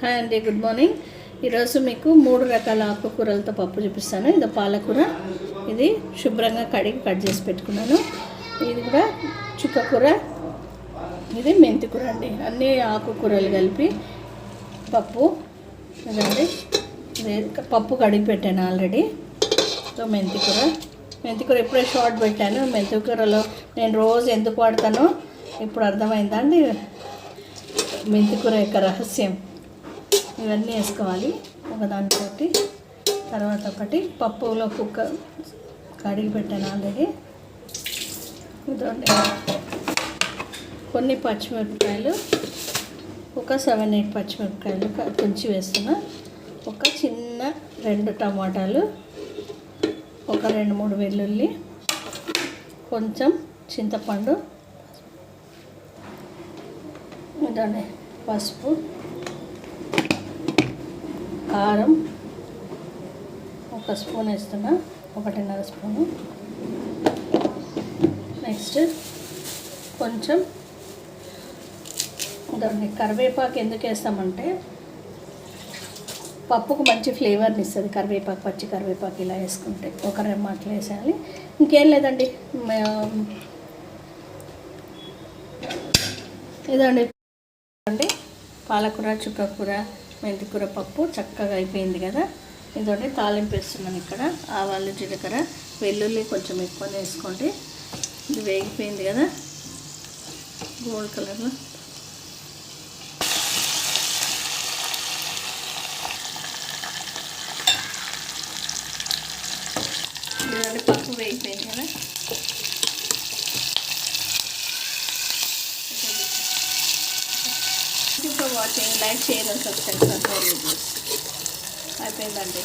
Hi అండి good morning ఈరోజు మీకు మూడు రకాల ఆకుకూరలతో పప్పు చూపిస్తాను. ఇది పాలకూర ఇది శుభ్రంగా కడిగి కట్ చేసి పెట్టుకున్నాను. ఇది కూడా చుక్కకూర ఇది మెంతికూర అండి. అన్ని ఆకుకూరలు కలిపి పప్పు ఇదండి పప్పు కడిగి పెట్టాను ఆల్రెడీ. సో మెంతికూర మెంతికూర ఇప్పుడే షార్ట్ పెట్టాను. మెంతికూరలో నేను రోజు ఎందుకు వాడతానో ఇప్పుడు అర్థమైందా అండి? యొక్క రహస్యం. ఇవన్నీ వేసుకోవాలి. ఒకదానితోటి తర్వాత ఒకటి పప్పులో కుక్క కడిగి పెట్టాను ఆల్రెడీ. ఇదండి కొన్ని పచ్చిమిరపకాయలు ఒక సెవెన్ ఎయిట్ పచ్చిమిరపకాయలు క- తుంచి వేస్తున్నా. ఒక చిన్న రెండు టమాటాలు ఒక రెండు మూడు వెల్లుల్లి కొంచెం చింతపండు ఇదండి పసుపు కారం ఒక స్పూన్ వేస్తున్నా ఒకటిన్నర స్పూను. నెక్స్ట్ కొంచెం దాన్ని కరివేపాకు ఎందుకు వేస్తామంటే పప్పుకు మంచి ఫ్లేవర్ని ఇస్తుంది కరివేపాకు పచ్చి కరివేపాకు ఇలా వేసుకుంటే. ఒక రెమ్మ అట్లా వేసేయాలి. ఇంకేం లేదండి. ఇదండి అండి పాలకూర చుక్కకూర మెంతికూర పప్పు చక్కగా అయిపోయింది కదా. ఇదొకటి తాలింపు వేస్తున్నాను ఇక్కడ. ఆవాలు జీలకర్ర వెల్లుల్లి కొంచెం ఎక్కువ వేసుకోండి. ఇది వేగిపోయింది కదా. గోల్డ్ కలర్లో ఇదంటే పప్పు వేగిపోయింది కదా. For watching like share and subscribe అయిపోయిందండి